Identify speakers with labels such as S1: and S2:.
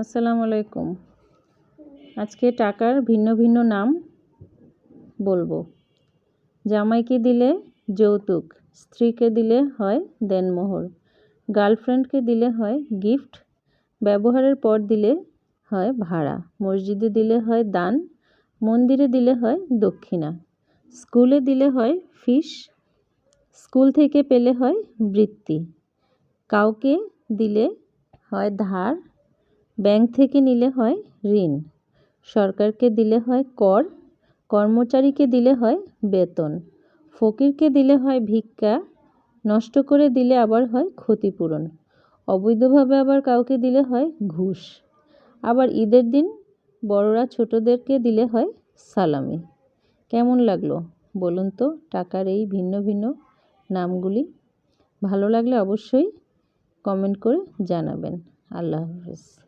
S1: আসসালামু আলাইকুম। আজকে টাকার ভিন্ন ভিন্ন নাম বলব। জামাইকে দিলে যৌতুক, স্ত্রীকে দিলে হয় দেনমোহর, গার্লফ্রেন্ডকে দিলে হয় গিফট, ব্যবহারের পর দিলে হয় ভাড়া, মসজিদে দিলে হয় দান, মন্দিরে দিলে হয় দক্ষিণা, স্কুলে দিলে হয় ফিস, স্কুল থেকে পেলে হয় বৃত্তি, কাউকে দিলে হয় ধার ব্যাংক থেকে নিলে হয় ঋণ। সরকারকে দিলে হয় কর, কর্মচারীকে দিলে হয় বেতন। ফকিরকে দিলে হয় ভিক্ষা, নষ্ট করে দিলে আবার হয় ক্ষতিপূরণ। অবৈধভাবে আবার কাউকে দিলে হয় ঘুষ। আবার ঈদের দিন বড়রা ছোটদেরকে দিলে হয় সালামি। কেমন লাগল বলুন তো টাকার এই ভিন্ন ভিন্ন নামগুলি? ভালো লাগলে অবশ্যই কমেন্ট করে জানাবেন। আল্লাহ হাফিজ।